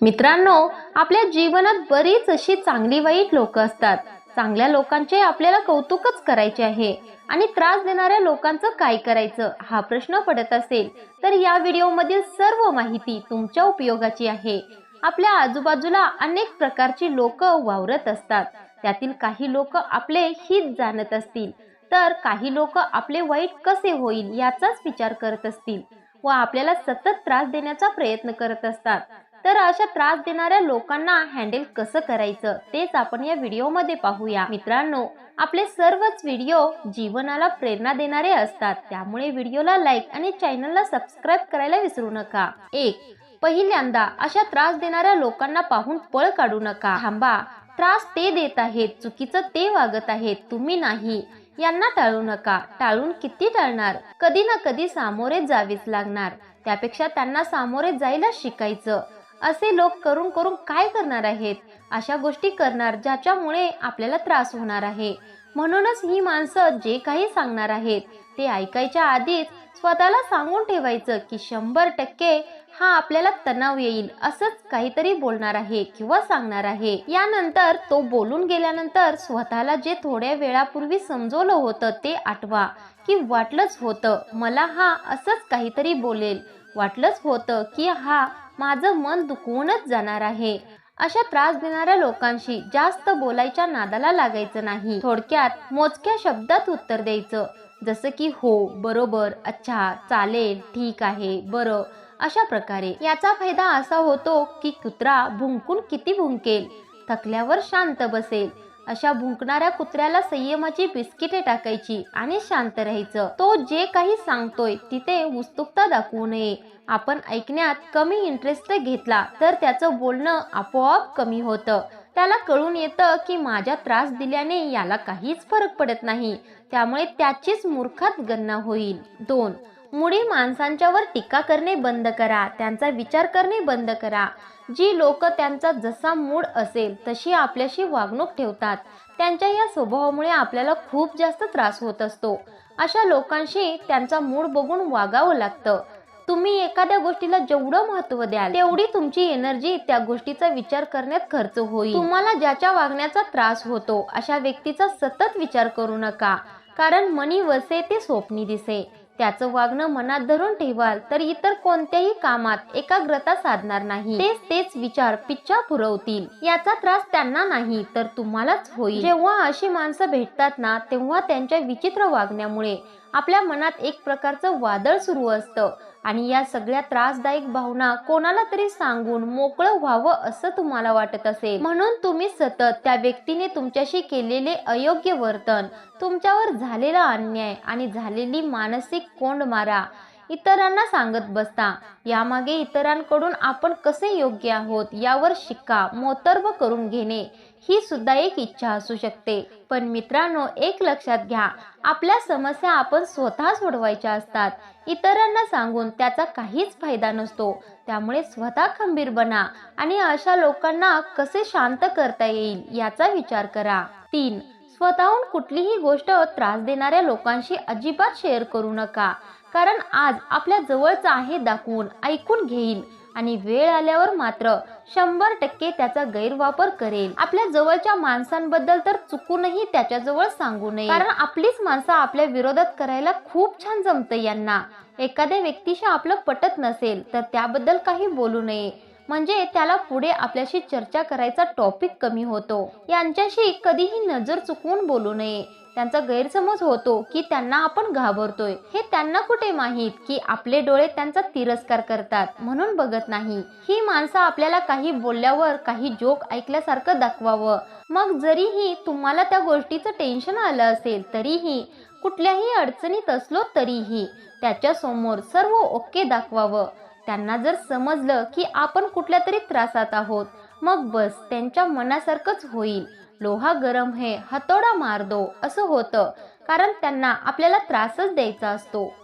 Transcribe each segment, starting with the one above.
मित्रांनो आपल्या जीवनात बरीच अशी चांगली वाईट लोक असतात. चांगल्या लोकांचे आपल्याला कौतुकच करायचे आहे. आणि त्रास देणाऱ्या लोकांचं काय करायचं हा प्रश्न पडत असेल तर या व्हिडिओमधील सर्व माहिती तुमच्या उपयोगाची आहे. आपल्या आजूबाजूला अनेक प्रकारची लोक वावरत असतात. त्यातील काही लोक आपले हित जाणत असतील तर काही लोक आपले वाईट कसे होईल याचाच विचार करत असतील व आपल्याला सतत त्रास देण्याचा प्रयत्न करत असतात. तर अशा त्रास देणाऱ्या लोकांना हँडल कसं करायचं तेच आपण या व्हिडिओमध्ये पाहूया. मित्रांनो आपले सर्वच व्हिडिओ जीवनाला प्रेरणा देणारे असतात. त्यामुळे व्हिडिओला लाईक आणि चॅनलला सबस्क्राईब करायला विसरू नका. एक पहिल्यांदा अशा त्रास देणाऱ्या लोकांना पाहून पळ काढू नका. थांबा. त्रास ते देत आहेत चुकीचं ते वागत आहेत तुम्ही नाही. यांना टाळू नका. टाळून किती टाळणार? कधी ना कधी सामोरे जावेच लागणार. त्यापेक्षा त्यांना सामोरे जायला शिकायचं. असे लोक करून करून काय करणार आहेत? अशा गोष्टी करणार ज्याच्यामुळे आपल्याला त्रास होणार आहे. म्हणूनच ही माणसं जे काही सांगणार आहेत ते ऐकायच्या आधीच स्वतःला सांगून ठेवायचं की शंभर टक्के हा आपल्याला तणाव येईल असंच काहीतरी बोलणार आहे किंवा सांगणार आहे. यानंतर तो बोलून गेल्यानंतर स्वतःला जे थोड्या वेळापूर्वी समजवलं होतं ते आठवा. की वाटलंच होतं मला हा असंच काहीतरी बोलेल. वाटलंच होतं की हा माझं मन दुखवूनच जाणार आहे. अशा त्रास देणाऱ्या लोकांशी जास्त बोलायच्या नादाला लागायचं नाही. थोडक्यात मोजक्या शब्दात उत्तर द्यायचं. जसं की हो बरोबर अच्छा चालेल ठीक आहे बरं अशा प्रकारे. याचा फायदा असा होतो की कुत्रा भुंकून किती भुंकेल? थकल्यावर शांत बसेल. अशा भुंकणाऱ्या कुत्र्याला संयमाची बिस्किटे टाकायची आणि शांत राहायचं. तो जे काही सांगतोय तिथे उत्सुकता दाखवू नये. आपण ऐकण्यात कमी इंटरेस्ट घेतला तर त्याचं बोलणं आपोआप कमी होतं. त्याला कळून येतं की माझ्या त्रास दिल्याने याला काहीच फरक पडत नाही. त्यामुळे त्याचीच मूर्खात गणना होईल. दोन. मुळी माणसांच्यावर टीका करणे बंद करा. त्यांचा विचार करणे बंद करा. जी लोक त्यांचा जसा मूड असेल तशी आपल्याशी वागणूक ठेवतात. त्यांच्या या स्वभावामुळे आपल्याला खूप जास्त त्रास होत असतो. अशा लोकांशी त्यांचा मूड बघून वागावं लागतं. तुम्ही एखाद्या गोष्टीला जेवढं महत्त्व द्याल तेवढी तुमची एनर्जी त्या गोष्टीचा विचार करण्यात खर्च होईल. तुम्हाला ज्याच्या वागण्याचा त्रास होतो अशा व्यक्तीचा सतत विचार करू नका. कारण मनी वसे ते स्वप्नी दिसे. त्याचं वागणं मनात धरून ठेवाल तर इतर कोणत्याही कामात एकाग्रता साधणार नाही. तेच तेच विचार पिच्छा पुरवतील. याचा त्रास त्यांना नाही तर तुम्हालाच होईल. जेव्हा अशी माणसं भेटतात ना तेव्हा त्यांच्या विचित्र वागण्यामुळे आपल्या मनात एक प्रकारचं वादळ सुरू असतं. आणि या सगळ्या त्रासदायक भावना कोणाला तरी सांगून मोकळं व्हावं असं तुम्हाला वाटत असेल. म्हणून तुम्ही सतत त्या व्यक्तीने तुमच्याशी केलेले अयोग्य वर्तन तुमच्यावर झालेला अन्याय आणि झालेली मानसिक कोंड मारा इतरांना सांगत बसता. यामागे इतरांकडून आपण कसे योग्य आहोत यावर शिक्का मोतर्ब करून घेणे. ही सुद्धा एक इच्छा असू शकते. पण मित्रांनो एक लक्षात घ्या आपल्या समस्या आपण स्वतः सोडवायच्या असतात. इतरांना सांगून त्याचा काहीच फायदा नसतो. त्यामुळे स्वतः खंबीर बना आणि अशा लोकांना कसे शांत करता येईल याचा विचार करा. तीन स्वतःहून कुठलीही गोष्ट त्रास देणाऱ्या लोकांशी अजिबात शेअर करू नका. कारण आज आपल्या जवळचं आहे दाखवून ऐकून घेईल. आणि वेळ आल्यावर मात्र शंभर टक्के त्याचा गैरवापर करेल. आपल्या जवळच्या माणसांबद्दल तर चुकूनही त्याच्याजवळ सांगू नये. कारण आपलीच माणसं आपल्या विरोधात करायला खूप छान जमतं यांना. एखाद्या व्यक्तीशी आपलं पटत नसेल तर त्याबद्दल काही बोलू नये. म्हणजे त्याला पुढे आपल्याशी चर्चा करायचा टॉपिक कमी होतो. यांच्याशी कधीही नजर चुकवून बोलू नये. त्यांचा गैरसमज होतो की त्यांना आपण घाबरतोय. हे त्यांना कुठे माहीत की आपले डोळे त्यांचा तिरस्कार करतात म्हणून बघत नाही. ही माणसं आपल्याला काही बोलल्यावर काही जोक ऐकल्यासारखं दाखवावं. मग जरीही तुम्हाला त्या गोष्टीचं टेन्शन आलं असेल तरीही कुठल्याही अडचणीत असलो तरीही त्याच्यासमोर सर्व ओके दाखवावं. त्यांना जर समजलं की आपण कुठल्या तरी त्रासात आहोत मग बस त्यांच्या मनासारखंच होईल. लोहा गरम हे हतोडा मार दो असं होतं. कारण त्यांना आपल्याला त्रासच द्यायचा असतो.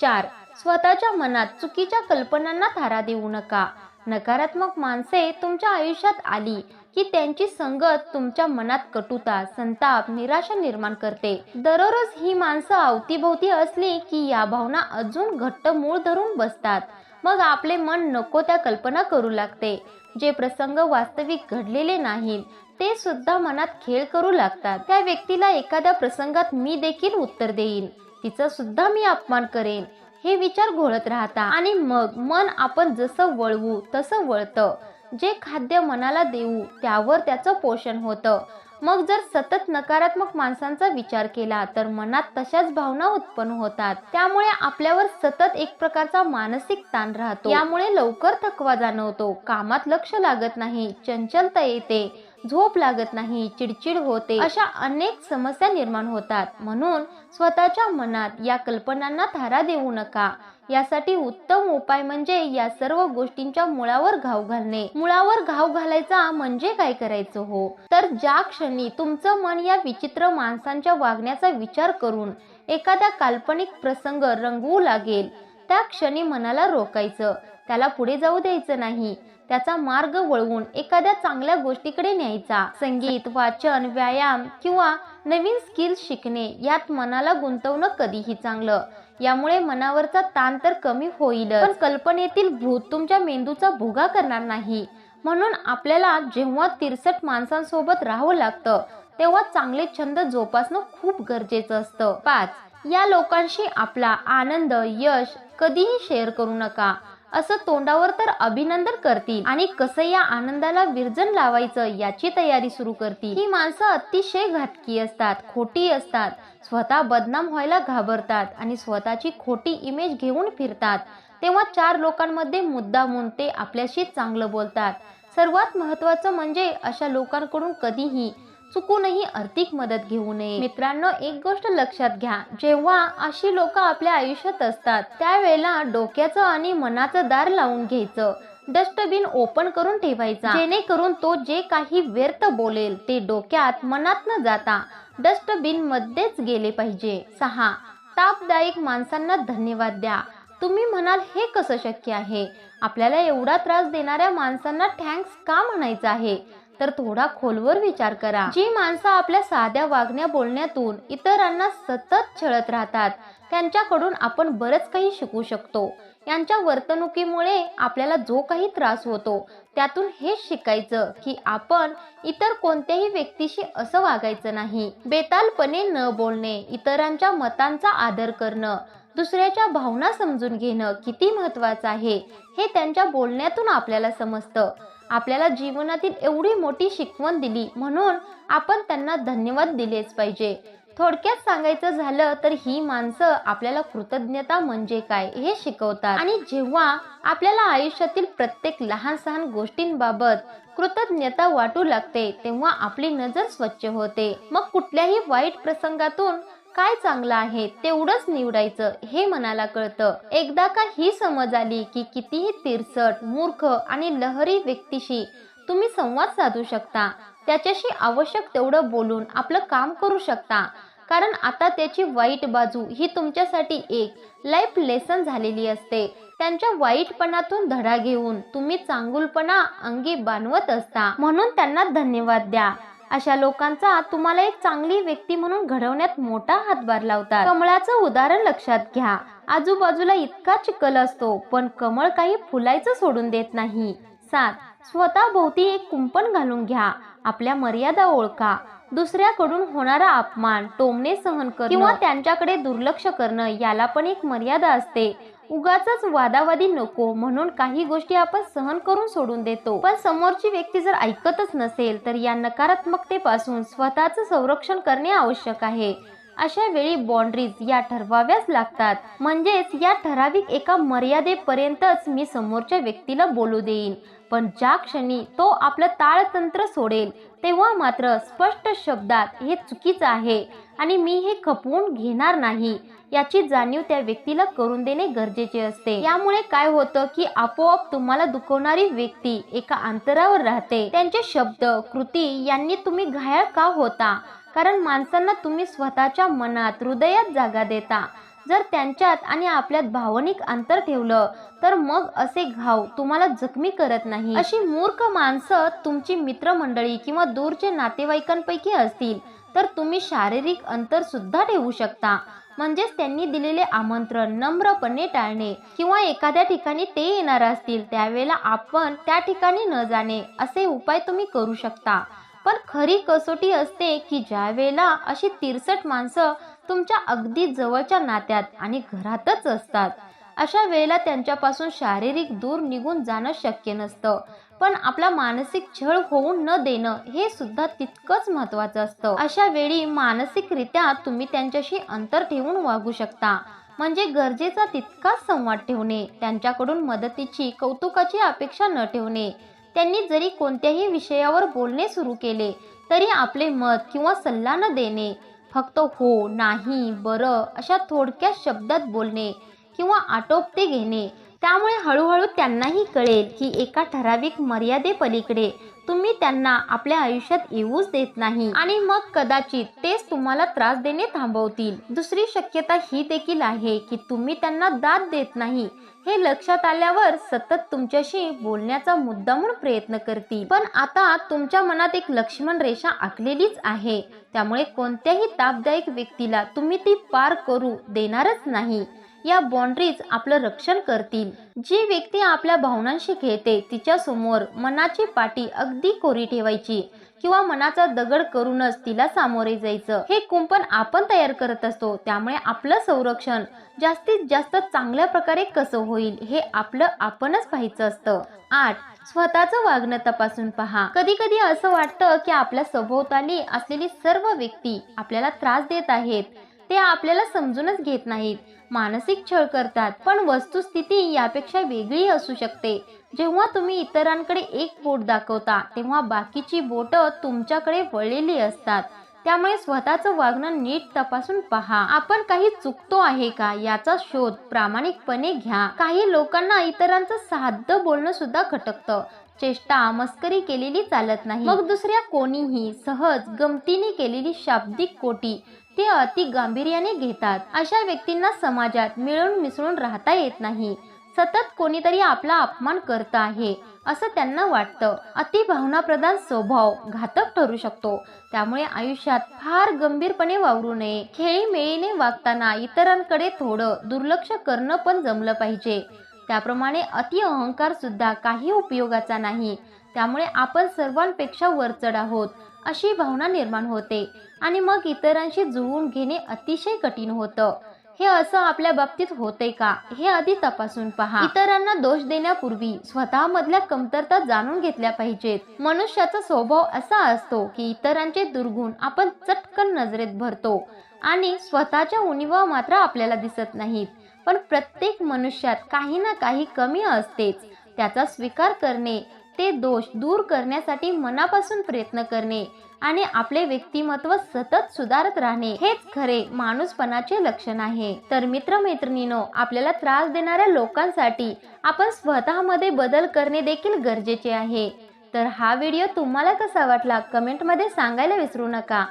चार स्वतःच्या मनात चुकीच्या कल्पनांना थारा देऊ नका. नकारात्मक माणसे तुमच्या आयुष्यात आली की त्यांची संगत तुमच्या मनात कटुता संताप निराशा निर्माण करते. दररोज ही माणसं अवतीभोवती असली की या भावना अजून घट्ट मूळ धरून बसतात. मग आपले मन नको त्या कल्पना करू लागते. जे प्रसंग वास्तविक घडलेले नाहीत ते सुद्धा मनात खेळ करू लागतात. त्या व्यक्तीला एखाद्या प्रसंगात मी देखील उत्तर देईन. तिचा सुद्धा मी अपमान करेन. हे विचार घोळत राहता आणि मग मन आपण जसं वळवू तसं वळतं. जे खाद्य मनाला देऊ त्यावर त्याचं पोषण होतं. मग जर सतत नकारात्मक माणसांचा विचार केला तर मनात तशाच भावना उत्पन्न होतात. त्यामुळे आपल्यावर सतत एक प्रकारचा मानसिक ताण राहतो. यामुळे लवकर थकवा जाणवतो. कामात लक्ष लागत नाही चंचलता येते झोप लागत नाही चिडचिड होते. अशा अनेक समस्या निर्माण होतात. म्हणून स्वतःच्या मनात या कल्पनांना थारा देऊ नका. यासाठी उत्तम उपाय म्हणजे या सर्व गोष्टींच्या मुळावर घाव घालणे. मुळावर घाव घालायचा म्हणजे काय करायचं हो? तर ज्या क्षणी तुमचं मन या विचित्र माणसांच्या वागण्याचा विचार करून एखादा काल्पनिक प्रसंग रंगवू लागेल त्या क्षणी मनाला रोकायचं त्याला पुढे जाऊ द्यायचं नाही. त्याचा मार्ग वळवून एखाद्या चांगल्या गोष्टीकडे न्यायचा. संगीत वाचन व्यायाम किंवा नवीन स्किल्स शिकणे यात मनाला गुंतवणं कधीही चांगलं. यामुळे मनावरचा ताण तर कमी होईल पण कल्पनेतील भूत तुमच्या मेंदूचा भुगा करणार नाही. म्हणून आपल्याला जेव्हा तिरसट माणसांसोबत राहावं लागतं तेव्हा चांगले छंद जोपासणं खूप गरजेचं असतं. पाच या लोकांशी आपला आनंद यश कधीही शेअर करू नका. असं तोंडावर तर अभिनंदन करतील. आणि कसं या आनंदाला विरजन लावायचं याची तयारी सुरू करतील. ही माणसं अतिशय घातकी असतात खोटी असतात. स्वतः बदनाम व्हायला घाबरतात आणि स्वतःची खोटी इमेज घेऊन फिरतात. तेव्हा चार लोकांमध्ये मुद्दामून ते आपल्याशी चांगलं बोलतात. सर्वात महत्वाचं म्हणजे अशा लोकांकडून कधीही चुकूनही आर्थिक मदत घेऊ नये. मित्रांनो एक गोष्ट लक्षात घ्या. जेव्हा अशी लोक आपल्या आयुष्यात असतात त्यावेळेला डोक्याचं आणि मनाचं दार लावून घ्यायचं. डस्टबिन ओपन करून ठेवायचा. जेणेकरून तो जे काही व्यर्थ बोलेल ते डोक्यात मनात न जाता. डस्टबिन मध्येच गेले पाहिजे. सहा तापदायक माणसांना धन्यवाद द्या. तुम्ही म्हणाल हे कसं शक्य आहे? आपल्याला एवढा त्रास देणाऱ्या माणसांना थँक्स का म्हणायचं आहे? तर थोडा खोलवर विचार करा. जी माणसं आपल्या साध्या वागण्या बोलण्यातून इतरांना सतत छळत राहतात त्यांच्याकडून आपण बरंच काही शिकू शकतो. यांच्या वर्तणुकीमुळे आपल्याला जो काही त्रास होतो त्यातून हेच शिकायचं की आपण इतर कोणत्याही व्यक्तीशी असं वागायचं नाही. बेतालपणे न बोलणे इतरांच्या मतांचा आदर करणं दुसऱ्याच्या भावना समजून घेणं किती महत्वाचं आहे हे त्यांच्या बोलण्यातून आपल्याला समजतं. आपल्याला जीवनातील एवढी मोठी शिकवण दिली म्हणून आपण त्यांना धन्यवाद दिलेच पाहिजे. थोडक्यात सांगायचं झालं तर ही माणसं आपल्याला कृतज्ञता म्हणजे काय हे शिकवतात. आणि जेव्हा आपल्याला आयुष्यातील प्रत्येक लहान सहान गोष्टींबाबत कृतज्ञता वाटू लागते तेव्हा आपली नजर स्वच्छ होते. मग कुठल्याही वाईट प्रसंगातून काय चांगलं आहे तेवढंच निवडायचं हे मनाला कळतं. एकदा का ही समज आली की कितीही तिरसट मूर्ख आणि लहरी व्यक्तीशी तुम्ही संवाद साधू शकता. त्याच्याशी आवश्यक तेवढं बोलून आपलं काम करू शकता. कारण आता त्याची वाईट बाजू ही तुमच्यासाठी एक लाईफ लेसन झालेली असते. त्यांच्या वाईटपणातून धडा घेऊन तुम्ही चांगुलपणा अंगी बांधवत असता. म्हणून त्यांना धन्यवाद द्या. अशा लोकांचा तुम्हाला एक चांगली व्यक्ती म्हणून घडवण्यात मोठा हातभार लावतात. कमळाचं उदाहरण लक्षात घ्या. आजूबाजूला इतका चिखल असतो पण कमळ काही फुलायचं सोडून देत नाही. सात. स्वतः भोवती एक कुंपण घालून घ्या. आपल्या मर्यादा ओळखा. दुसऱ्याकडून होणारा अपमान टोमणे सहन करणं किंवा त्यांच्याकडे दुर्लक्ष करणं याला पण एक मर्यादा असते. उगाच वादावादी नको म्हणून काही गोष्टी आपण सहन करून सोडून देतो. पण समोरची व्यक्ती जर ऐकतच नसेल तर या नकारात्मकतेपासून स्वतःच संरक्षण करणे आवश्यक आहे. अशा वेळी बाउंड्रीज या ठरवाव्याच लागतात. म्हणजेच या ठराविक एका मर्यादेपर्यंतच मी समोरच्या व्यक्तीला बोलू देईन. पण ज्या क्षणी तो आपलं ताळतंत्र सोडेल तेव्हा मात्र स्पष्ट शब्दात हे चुकीचं आहे आणि मी हे खपवून घेणार नाही. याची जाणीव त्या व्यक्तीला करून देणे गरजेचे असते. यामुळे काय होतं की आपोआप तुम्हाला दुखवणारी व्यक्ती एका अंतरावर राहते. त्यांचे शब्द कृती यांनी तुम्ही घायाळ का होता? कारण माणसांना तुम्ही स्वतःच्या मनात हृदयात जागा देता. जर त्यांच्यात आणि आपल्यात भावनिक अंतर ठेवलं तर मग असे घाव तुम्हाला जखमी करत नाही. अशी मूर्ख माणसं तुमची मित्रमंडळी किंवा दूरचे नातेवाईकांपैकी असतील तर तुम्ही शारीरिक अंतर सुद्धा ठेवू शकता. म्हणजेच त्यांनी दिलेले आमंत्रण नम्रपणे टाळणे. किंवा एखाद्या ठिकाणी ते येणार असतील त्यावेळेला आपण त्या ठिकाणी न जाणे असे उपाय तुम्ही करू शकता. पण खरी कसोटी असते की ज्या वेळेला अशी तिरसट माणसं तुमच्या अगदी जवळच्या नात्यात आणि घरातच असतात अशा वेळेला त्यांच्यापासून शारीरिक दूर निघून जाणं शक्य नसतं. पण आपला मानसिक छळ होऊ न देणं हे सुद्धा तितकंच महत्वाचं असतं. अशा वेळी मानसिकरित्या तुम्ही त्यांच्याशी अंतर ठेवून वागू शकता. म्हणजे गरजेचा तितकाच संवाद ठेवणे त्यांच्याकडून मदतीची कौतुकाची अपेक्षा न ठेवणे. त्यांनी जरी कोणत्याही विषयावर बोलणे सुरू केले तरी आपले मत किंवा सल्ला न देणे फक्त हो नाही बरं अशा थोडक्या शब्दात बोलणे किंवा आटोपते घेणे त्यामुळे हळूहळू त्यांनाही कळेल की एका ठराविक मर्यादेपलीकडे तुम्ही त्यांना आपल्या आयुष्यात येऊच देत नाही. आणि मग कदाचित तेच तुम्हाला त्रास देणे थांबवतील. दुसरी शक्यता ही देखील आहे की तुम्ही त्यांना दाद देत नाही. हे लक्षात आल्यावर सतत तुमच्याशी बोलण्याचा मुद्दामून प्रयत्न करतील. पण आता तुमच्या मनात एक लक्ष्मण रेषा आखलेलीच आहे. त्यामुळे कोणत्याही तापदायक व्यक्तीला तुम्ही ती पार करू देणारच नाही. या बाउंड्रीज आपलं रक्षण करतील. जी व्यक्ती आपल्या भावनांशी खेळते तिच्या समोर मनाची पाठी अगदी कोरी ठेवायची किंवा मनाचा दगड करूनच तिला सामोरे जायचं. हे कुंपण आपण तयार करत असतो त्यामुळे आपलं संरक्षण जास्तीत जास्त चांगल्या प्रकारे कसं होईल हे आपलं आपणच पाहायचं असतं. आठ स्वतःचं वागणं तपासून पहा. कधी कधी असं वाटतं की आपल्या सभोवताली असलेली सर्व व्यक्ती आपल्याला त्रास देत आहेत. ते आपल्याला समजूनच घेत नाहीत. मानसिक छळ करतात पण वस्तुस्थिती यापेक्षा वेगळी असू शकते. जेव्हा तुम्ही इतरांकडे एक बोट दाखवता तेव्हा बाकीची बोट तुमच्याकडे वळलेली असतात. त्यामुळे स्वतःचं वागणं नीट तपासून पहा. आपण काही चुकतो आहे का याचा शोध प्रामाणिकपणे घ्या. काही लोकांना इतरांचं साधं बोलणं सुद्धा खटकतं. चेष्टा मस्करी केलेली चालत नाही. मग दुसऱ्या कोणीही सहज गमतीने केलेली शाब्दिक कोटी ते अति गांभीर्याने घेतात. अशा व्यक्तींना समाजात मिळून मिसळून राहता येत नाही. सतत कोणीतरी आपला अपमान करत आहे असं त्यांना वाटतं. अति भावनाप्रधान स्वभाव घातक ठरू शकतो. त्यामुळे आयुष्यात फार गंभीरपणे वावरू नये. खेळीमेळीने वागताना इतरांकडे थोडं दुर्लक्ष करणं पण जमलं पाहिजे. त्याप्रमाणे अति अहंकार सुद्धा काही उपयोगाचा नाही. त्यामुळे आपण सर्वांपेक्षा वरचढ आहोत अशी भावना निर्माण होते. आणि मग इतरांशी जुळवून घेणे अतिशय कठीण होतं. हे असं आपल्या बाबतीत होते का? हे आधी तपासून पहा. इतरांना दोष देण्यापूर्वी स्वतःमधल्या कमतरता जाणून घेतल्या पाहिजेत. मनुष्याचा स्वभाव असा असतो की इतरांचे दुर्गुण आपण चटकन नजरेत भरतो आणि स्वतःच्या उणीवा मात्र आपल्याला दिसत नाहीत. पण प्रत्येक मनुष्यात काही ना काही कमी असतेच. त्याचा स्वीकार करणे ते दोष दूर करण्यासाठी मनापासून प्रयत्न करणे आणि आपले व्यक्तिमत्व सतत सुधारत राहणे हेच खरे माणूसपणाचे लक्षण आहे. तर मित्रमैत्रिणीनो आपल्याला त्रास देणाऱ्या लोकांसाठी आपण स्वतःमध्ये बदल करणे देखील गरजेचे आहे. तर हा व्हिडिओ तुम्हाला कसा वाटला कमेंटमध्ये सांगायला विसरू नका.